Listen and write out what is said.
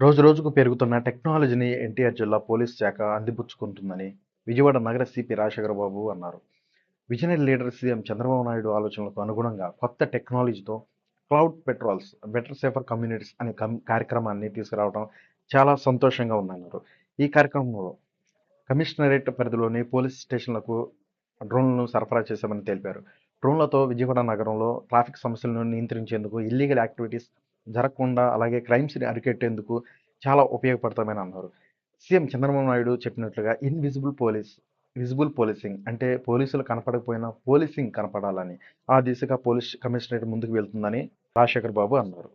రోజు రోజుకు పెరుగుతున్న టెక్నాలజీని ఎన్టీఆర్ జిల్లా పోలీస్ శాఖ అందిపుచ్చుకుంటుందని విజయవాడ నగర సిపి రాజశేఖర బాబు అన్నారు. Visionary leader CM Chandrababu Naidu ఆలోచనలకు అనుగుణంగా కొత్త టెక్నాలజీతో cloud patrols better safer communities అనే కార్యక్రమాన్ని తీసుకురావడం చాలా సంతోషంగా ఉందన్నారు. ఈ కార్యక్రమంలో కమిషనరేట్ పరిధిలోని పోలీస్ స్టేషన్లకు డ్రోన్లను సరఫరా చేశామని తెలిపారు. డ్రోన్లతో విజయవాడ నగరంలో ట్రాఫిక్ సమస్యలను నియంత్రించేందుకు ఇల్లీగల్ యాక్టివిటీస్ జరగకుండా అలాగే క్రైమ్స్ని అరికెట్టేందుకు చాలా ఉపయోగపడతామని అన్నారు. సీఎం చంద్రబాబు నాయుడు చెప్పినట్లుగా ఇన్విజిబుల్ పోలీస్ విజిబుల్ పోలీసింగ్ అంటే పోలీసులు కనపడకపోయినా పోలీసింగ్ కనపడాలని ఆ దిశగా పోలీస్ కమిషనరేట్ ముందుకు వెళ్తుందని రాజశేఖర్ బాబు అన్నారు.